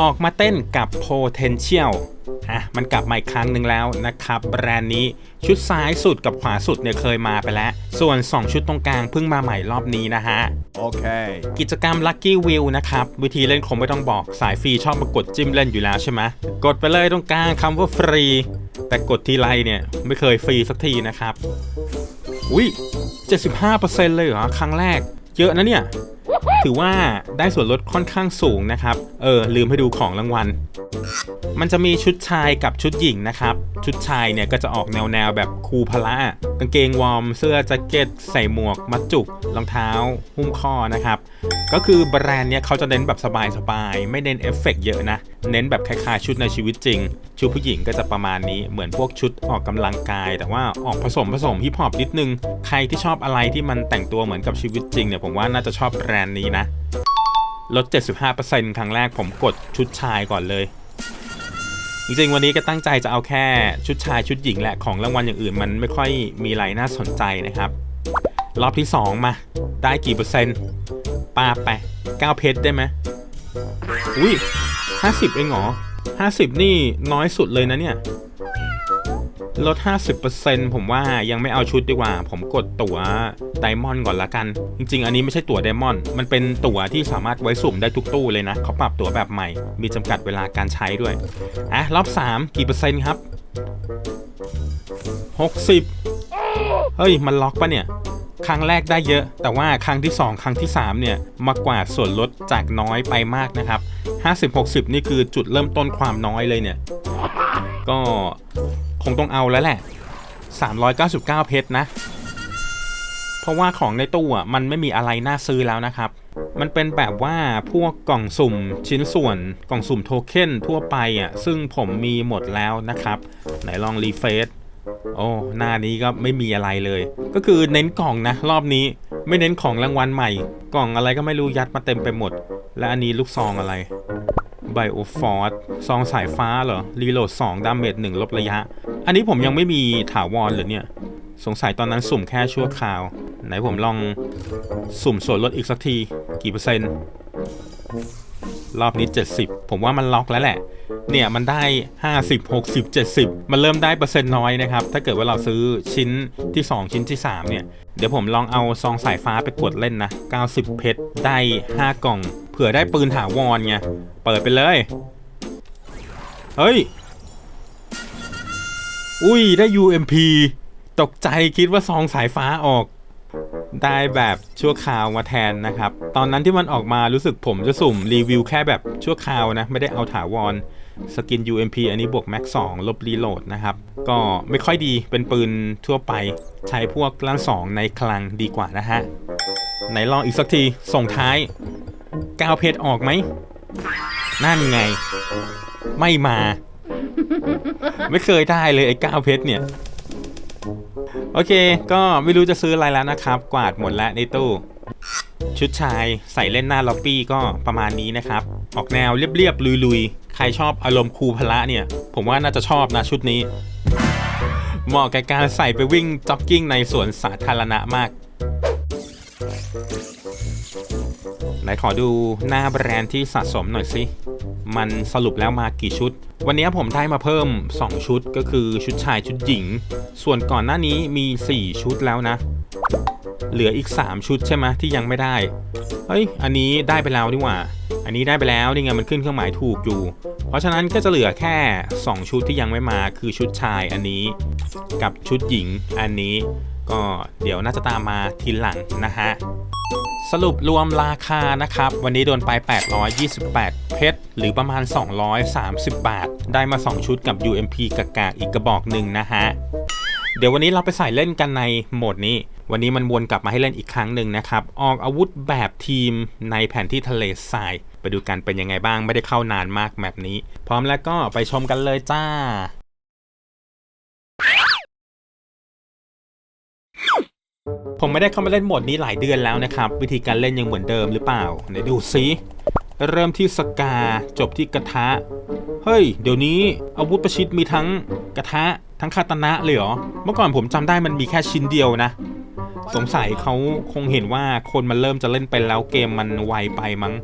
ออกมาเต้นกับ Potential อะมันกลับมาอีกครั้งหนึ่งแล้วนะครับ แบรนด์นี้ชุดซ้ายสุดกับขวาสุดเนี่ยเคยมาไปแล้ว ส่วน 2 ชุดตรงกลางเพิ่งมาใหม่รอบนี้นะฮะ Okay. กิจกรรม Lucky Wheel นะครับ วิธีเล่นคงไม่ต้องบอกสายฟรีชอบมากดจิ้มเล่นอยู่แล้วใช่ไหมกดไปเลยตรงกลางคำว่าฟรี แต่กดทีไรเนี่ยไม่เคยฟรีสักทีนะครับ อุ้ย75%เลยเหรอครั้งแรก เยอะนะเนี่ย ถือว่าได้ส่วนลดค่อนข้างสูงนะครับ เออ ลืมให้ดูของรางวัล มันจะมีชุดชายกับชุดหญิงนะครับ ชุดชายเนี่ยก็จะออกแนวแนวแบบคูพละกางเกงวอร์ม เสื้อแจ็คเก็ต ใส่หมวก มัดจุก รองเท้า หุ้มข้อนะครับ ก็คือแบรนด์เนี่ยเขาจะเน้นแบบสบายๆ ไม่เน้นเอฟเฟกต์เยอะนะ เน้นแบบคล้ายๆชุดในชีวิตจริง ชุดผู้หญิงก็จะประมาณนี้ เหมือนพวกชุดออกกำลังกาย แต่ว่าออกผสมผสมฮิปฮอปนิดนึง ใครที่ชอบอะไรที่มันแต่งตัวเหมือนกับชีวิตจริงเนี่ยผมว่าน่าจะชอบแบรนด์นี้นะ ลด 75%ครั้งแรกผมกดชุดชายก่อนเลย จริงๆ วันนี้ก็ตั้งใจจะเอาแค่ชุดชายชุดหญิงแหละ ของรางวัลอย่างอื่นมันไม่ค่อยมีอะไรน่าสนใจนะครับ รอบที่ 2 มา ได้กี่เปอร์เซ็นต์ปาไป 9 เพชรได้ไหมอุ้ย50 เองเหรอ50 นี่น้อยสุดเลยนะเนี่ย ลด 50%ผมว่ายังไม่เอาชุดดีกว่า ผมกดตั๋วไดมอนด์ก่อนละกัน จริง ๆ อันนี้ไม่ใช่ตั๋วไดมอนด์มันเป็นตั๋วที่สามารถไว้สุ่มได้ทุกตู้เลยนะเขาปรับตั๋วแบบใหม่ มีจำกัดเวลาการใช้ด้วย อะ รอบ 3 กี่เปอร์เซ็นต์ครับ 60 เฮ้ย มันล็อกปะเนี่ยครั้งแรกได้เยอะ แต่ว่าครั้งที่ 2 ครั้งที่ 3 เนี่ย มากกว่าส่วนลดจากน้อยไปมากนะครับ 50-60 นี่คือจุดเริ่มต้นความน้อยเลยเนี่ย ก็ คงต้องเอาแล้วแหละ 399 เพชรนะ เพราะว่าของในตู้อะมันไม่มีอะไรน่าซื้อแล้วนะครับ มันเป็นแบบว่าพวกกล่องสุ่มชิ้นส่วนกล่องสุ่มโทเค็นทั่วไปอะซึ่งผมมีหมดแล้วนะครับ ไหนลองรีเฟซโอ้ หน้านี้ก็ไม่มีอะไรเลย ก็คือเน้นกล่องนะ รอบนี้ไม่เน้นของรางวัลใหม่ กล่องอะไรก็ไม่รู้ยัดมาเต็มไปหมด และอันนี้ลูกซองอะไรไบโอฟอร์ซองสายฟ้าเหรอ รีโหลด2ดาเมจ1ลบระยะ อันนี้ผมยังไม่มีถาวรเหรอเนี่ย สงสัยตอนนั้นสุ่มแค่ชั่วคราว ไหนผมลองสุ่มส่วนลดอีกสักที กี่เปอร์เซ็นต์ รอบนี้ 70 ผมว่ามันล็อกแล้วแหละ เนี่ยมันได้ 50 60 70 มันเริ่มได้เปอร์เซ็นต์น้อยนะครับ ถ้าเกิดว่าเราซื้อชิ้นที่ 2 ชิ้นที่ 3 เนี่ย เดี๋ยวผมลองเอาซองสายฟ้าไปกดเล่นนะ 90 เพชร ได้ 5 กล่อง เผื่อได้ปืนถาวรไง เปิดไปเลย เฮ้ย อุ้ยได้ UMP ตกใจคิดว่าซองสายฟ้าออก ได้แบบชั่วคราวมาแทนนะครับ ตอนนั้นที่มันออกมารู้สึกผมจะสุ่มรีวิวแค่แบบชั่วคราวนะ ไม่ได้เอาถาวรสกิน UMP อันนี้บวกแม็ก2ลบรีโหลดนะครับ ก็ไม่ค่อยดีเป็นปืนทั่วไปใช้พวกล้านสองในคลังดีกว่านะฮะไหนลองอีกสักทีส่งท้าย9เพชรออกไหม นั่นไง ไม่มา ไม่เคยได้เลยไอ้9เพชรเนี่ย โอเค ก็ไม่รู้จะซื้ออะไรแล้วนะครับ กวาดหมดแล้วในตู้ ชุดชายใส่เล่นหน้าล็อบบี้ก็ประมาณนี้นะครับ ออกแนวเรียบๆลุยๆ ใครชอบอารมณ์คูลพละเนี่ย ผมว่าน่าจะชอบนะชุดนี้ เหมาะกับการใส่ไปวิ่งจ็อกกิ้งในสวนสาธารณะมากไหนขอดูหน้าแบรนด์ที่สะสมหน่อยสิ มันสรุปแล้วมากี่ชุด วันนี้ผมได้มาเพิ่ม 2 ชุดก็คือชุดชายชุดหญิง ส่วนก่อนหน้านี้มี 4 ชุดแล้วนะ เหลืออีก 3 ชุดใช่ไหมที่ยังไม่ได้ เฮ้ย อันนี้ได้ไปแล้วนี่หว่า อันนี้ได้ไปแล้วนี่ไงมันขึ้นเครื่องหมายถูกอยู่ เพราะฉะนั้นก็จะเหลือแค่ 2 ชุดที่ยังไม่มาคือชุดชายอันนี้ กับชุดหญิงอันนี้ ก็เดี๋ยวน่าจะตามมาทีหลังนะฮะสรุปรวมราคานะครับ วันนี้โดนไป 828 เพชร หรือประมาณ 230 บาท ได้มา 2 ชุดกับ UMP กากาอีกกระบอกหนึ่งนะฮะ เดี๋ยววันนี้เราไปใส่เล่นกันในโหมดนี้ วันนี้มันวนกลับมาให้เล่นอีกครั้งหนึ่งนะครับ ออกอาวุธแบบทีมในแผนที่ทะเลทราย ไปดูกันเป็นยังไงบ้างไม่ได้เข้านานมากแมปนี้ พร้อมแล้วก็ไปชมกันเลยจ้า ผมไม่ได้เข้ามาเล่นโหมดนี้หลายเดือนแล้วนะครับ วิธีการเล่นยังเหมือนเดิมหรือเปล่าไหนดูซิเริ่มที่สกาจบที่กระทะ เฮ้ย เดี๋ยวนี้อาวุธประชิดมีทั้งกระทะ ทั้งคาตนะเลยเหรอ เมื่อก่อนผมจำได้มันมีแค่ชิ้นเดียวนะ สงสัยเขาคงเห็นว่าคนมันเริ่มจะเล่นไปแล้วเกมมันไวไปมั้ง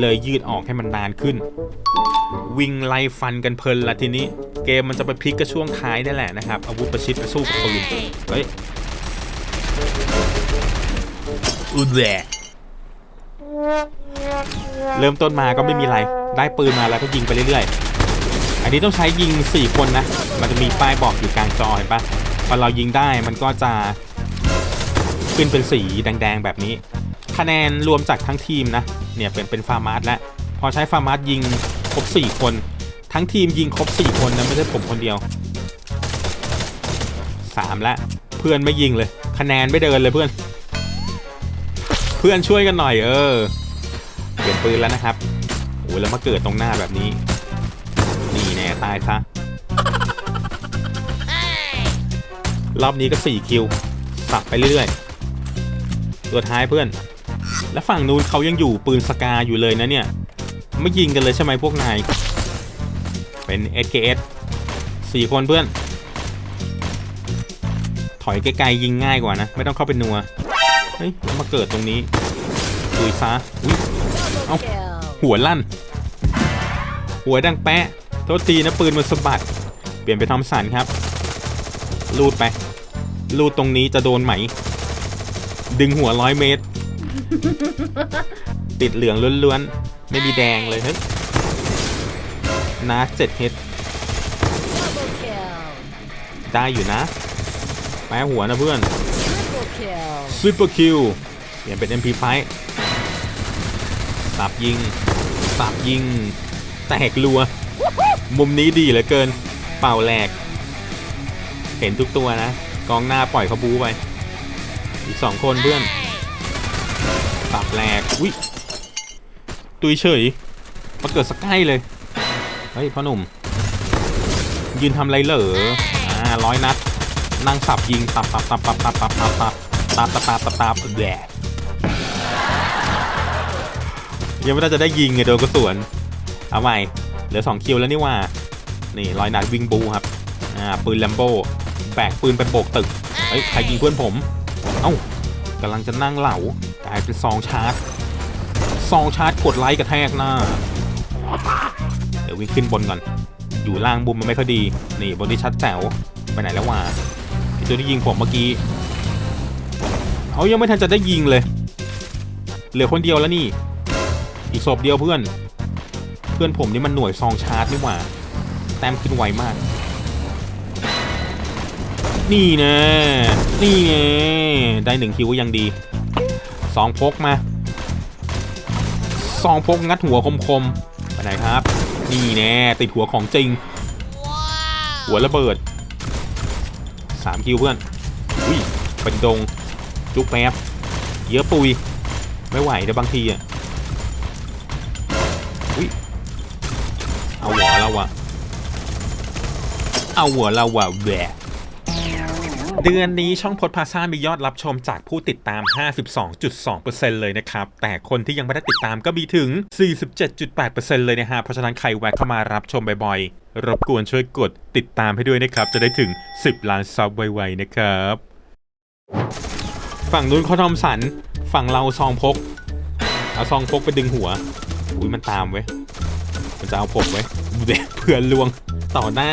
เลยยืดออกให้มันนานขึ้น วิ่งไล่ฟันกันเพลินละทีนี้ เกมมันจะไปพลิกก็ช่วงท้ายนี่แหละนะครับอาวุธประชิดไปสู้กับปืนเฮ้ย อุดแหละเริ่มต้นมาก็ไม่มีอะไร ได้ปืนมาแล้วก็ยิงไปเรื่อยๆ อันนี้ต้องใช้ยิง 4 คนนะ มันจะมีป้ายบอกอยู่กลางจอเห็นปะพอเรายิงได้มันก็จะขึ้นเป็นสีแดงๆแบบนี้ คะแนนรวมจากทั้งทีมนะ เนี่ยเป็นเป็นฟาร์มาร์แล้วพอใช้ฟาร์มาร์ยิงครบ 4 คน ทั้งทีมยิงครบ 4 คนนะไม่ใช่ผมคนเดียว 3ล้วเพื่อนไม่ยิงเลย คะแนนไม่เดินเลยเพื่อน เพื่อนช่วยกันหน่อยเออเปลี่ยนปืนแล้วนะครับโอ้ยแล้วมาเกิดตรงหน้าแบบนี้นี่แน่ตายซะรอบนี้ก็4คิวสับไปเรื่อยๆตัวท้ายเพื่อน และฝั่งนู้นเขายังอยู่ปืนสกาอยู่เลยนะเนี่ยไม่ยิงกันเลยใช่ไหมพวกนายเป็น SKS 4คนเพื่อน ถอยไกลๆยิงง่ายกว่านะ ไม่ต้องเข้าไปนัว เฮ้ยแล้วมาเกิดตรงนี้ดุยซะอุ้ยเอ้าหัวลั่น หัวดังแปะโทษทีนะปืนมันสะบัด เปลี่ยนไปทอมสันครับ ลูดไป ลูดตรงนี้จะโดนไหม ดึงหัวร้อยเมตร ติดเหลืองล้วนๆ ไม่มีแดงเลยเฮ้ยนาเจ็ดเฮดได้อยู่นะแปะหัวนะเพื่อน ซูเปอร์คิวเปลี่ยนเป็น MP5 สับยิง สับยิง แตกรัว มุมนี้ดีเหลือเกิน เป่าแหลก เห็นทุกตัวนะ กองหน้าปล่อยเขาบูไป อีกสองคนเพื่อนสับแหลก อุ้ยตุยเฉยมาเกิดสกใกล้เลย เฮ้ยพ่อหนุ่ม ยืนทำไรเหรอ อ่าร้อยนัด นั่งสับยิงตับตับตับตับตับตับตับ ตับตับตับตับตับตับแดดยังไม่น่าจะได้ยิงไงโดนกระสวนเอาใหม่เหลือ 2 คิวแล้วนี่ว่า นี่รอยนัดวิ่งบูครับ อ่า ปืนแลมโบ้แบกปืนไปโบกตึก เฮ้ย ใครยิงเพื่อนผม เอ้ากำลังจะนั่งเหลากลายเป็นซองชาร์จ ซองชาร์จกดไลค์กระแทกหน้า เดี๋ยววิ่งขึ้นบนก่อน อยู่ล่างบุมมันไม่ค่อยดี นี่บนนี้ชัดแจ๋วไปไหนแล้ววะไอ้ตัวที่ยิงผมเมื่อกี้ เขายังไม่ทันจะได้ยิงเลย เหลือคนเดียวแล้วนี่ อีกศพเดียวเพื่อน เพื่อนผมนี่มันหน่วยซองชาร์จนี่หว่า แต้มขึ้นไวมาก นี่นะ นี่ไงได้หนึ่งคิวก็ยังดี สองพกมา สองพกงัดหัวคมๆ ไปไหนครับ นี่แน่ติดหัวของจริง หัวระเบิดสามคิวเพื่อน อุ้ยเป็นดง จุกแป๊บเยอะปุย ไม่ไหวเดี๋ยวบางทีอะอุ้ยเอาหัวเราอะเอาหัวเราอะแหวะเดือนนี้ช่องพดพาซ่ามียอดรับชมจากผู้ติดตาม 52.2%เลยนะครับ แต่คนที่ยังไม่ได้ติดตามก็มีถึง 47.8%เลยนะฮะ เพราะฉะนั้นใครแวะเข้ามารับชมบ่อยๆ รบกวนช่วยกดติดตามให้ด้วยนะครับ จะได้ถึง 10 ล้านซับไวๆนะครับ ฝั่งนู้นเขาทอมสัน ฝั่งเราซองพก เอาซองพกไปดึงหัว อุ้ยมันตามเว้ย มันจะเอาผมไว้ยเด็กเพื่อนลวงต่อหน้า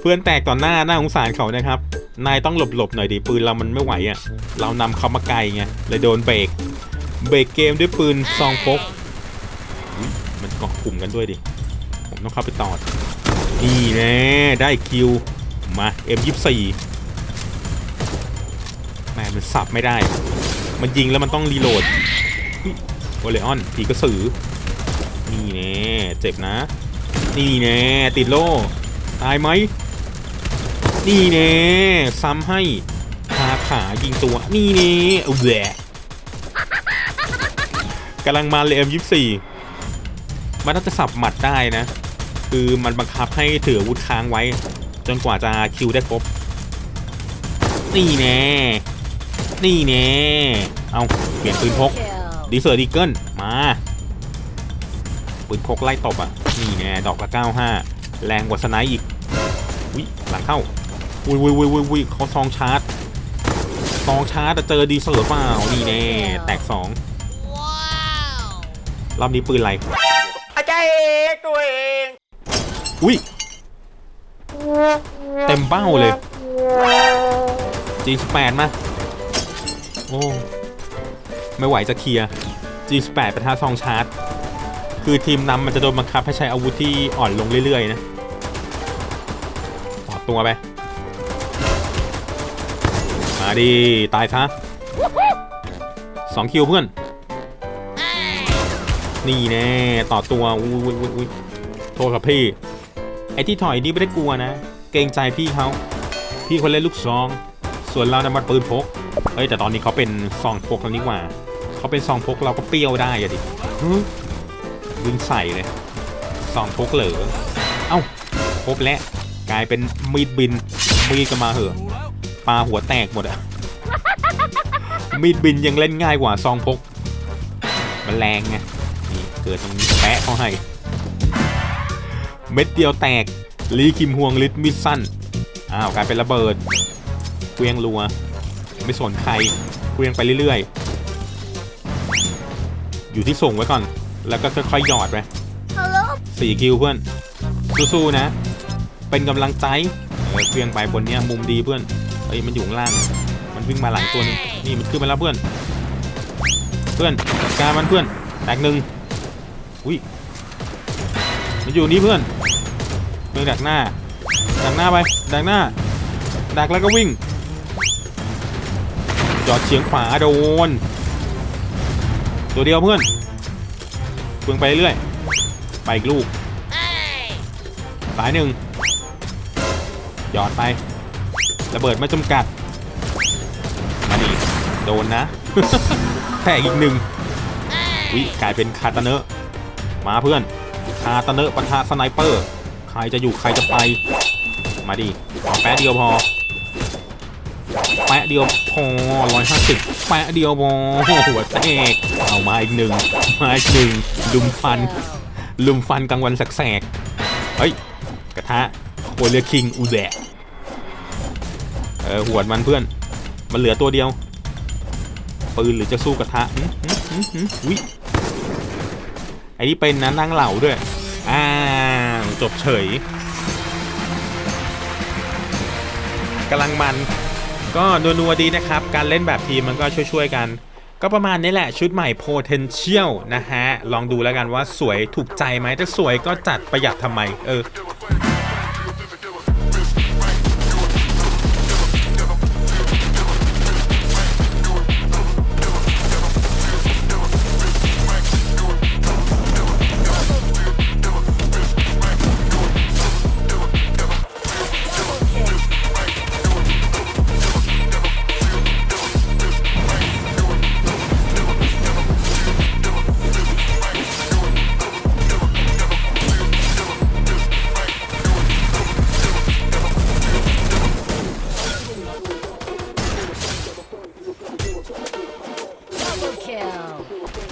เพื่อนแตกต่อหน้าหน่าสงสารเขานะครับ นายต้องหลบๆหน่อยดิปืนเรามันไม่ไหวอะ่ะ เรานำเขามาไกลไงเลยโดนเบรก เบรกเกมด้วยปืนซองพก มันเกาะกลุ่มกันด้วยดิ ผมต้องเข้าไปตอด นี่แน่ได้คิว มา M24 แม่มันสับไม่ได้ มันยิงแล้วมันต้องรีโหลดอุ๊ยโอเลออนผีกระสือ นี่แน่เจ็บนะ นี่แน่ติดโล่ตายไหมนี่แน่ซ้ำให้คาขายิงตัว นี่แน่เอาแหวกำลังมาเลยเอ็มยี่สี่มันน่าจะสับหมัดได้นะ คือมันบังคับให้ถืออาวุธค้างไว้ จนกว่าจะคิวได้ครบ นี่แน่ นี่แน่เอาเปลี่ยนปืนพกดีเซอร์ดีเกิลมาปืนพกไล่ตบอะนี่แน่ดอกละ95 แรงกว่าสไนป์อีกวิหลังเข้าวุ้ยวุ้ยวุ้ยวุ้ยวุ้ยเขาซองชาร์จสองชาร์จแต่เจอดีเซอร์เปล่านี่แน่แตกสองรอบนี้ปืนอะไรอาจารย์เอกตัวเองอุ้ยเต็มเป้าเลย G18 มาโอ้ไม่ไหวจะเคลียร์ G18 เป็นท่าซองชาร์จ คือทีมนำมันจะโดนบังคับให้ใช้อาวุธที่อ่อนลงเรื่อยๆนะต่อตัวไป มาดิตายซะสองคิวเพื่อน นี่แน่ต่อตัวอุ้ยอุ้ยอุ้ยอุ้ยโทษครับพี่ ไอ้ที่ถอยนี่ไม่ได้กลัวนะ เกรงใจพี่เขา พี่คนเล่นลูกซอง ส่วนเรานะมันปืนพก เฮ้ยแต่ตอนนี้เขาเป็นซองพกแล้วนี่หว่าเขาเป็นซองพกเราก็เปรี้ยวได้อะดิฮึวิ่งใส่เลยซองพกเหลอเอ้าครบแล้วกลายเป็นมีดบินมีดก็มาเหอะปลาหัวแตกหมดอะมีดบินยังเล่นง่ายกว่าซองพกมันแรงไงนี่เกิดตรงนี้แปะเขาให้ เม็ดเดียวแตกลีคิมฮวงลิตมิดสั้นอ้าวกลายเป็นระเบิดเกวียงรัว ไม่สนใครเกวียงไปเรื่อยๆ อยู่ที่ส่งไว้ก่อน แล้วก็ค่อยๆหยอดไปสี่คิวเพื่อน สู้ๆนะ เป็นกำลังใจเออเกวียงไปบนเนี้ยมุมดีเพื่อนเอ้ยมันอยู่ข้างล่าง มันวิ่งมาหลังตัวนึงนี่มันขึ้นมาแล้วเพื่อน เพื่อนจัดการมันเพื่อนแตกหนึ่งอุ้ยมันอยู่นี่เพื่อนมือดักหน้าดักหน้าไปดักหน้าดักแล้วก็วิ่ง จอดเฉียงขวาโดน ตัวเดียวเพื่อนเพื่องไปเรื่อยไปอีกลูกสายหนึ่งหยอดไประเบิดไม่จำกัดมาดิโดนนะแทกอีกหนึ่งวิกลายเป็นคาตาเนอะมาเพื่อนคาตาเนอะปะทะสไนเปอร์ ใครจะอยู่ใครจะไป มาดิเอแป๊ะเดียวพอ ปะเดียวพอร้อยห้าสิบแปะเดียวพอหัวแตกเอามาอีกหนึ่งมาอีกหนึ่งลุมฟัน ลุมฟันกลางวันแสกๆเฮ้ยกระทะโคเรียคิงอูแดะเออหวดมันเพื่อน มันเหลือตัวเดียว ปืนหรือจะสู้กระทะหึหึหึหึอุ้ยไอ้นี่เป็นนะนั่งเหล่าด้วย อ่า จบเฉยกำลังมัน ก็นัวๆดีนะครับ การเล่นแบบทีมมันก็ช่วยๆกัน ก็ประมาณนี้แหละชุดใหม่ potential นะฮะ ลองดูแล้วกันว่าสวยถูกใจไหมถ้าสวยก็จัดประหยัดทำไม เออ Okay.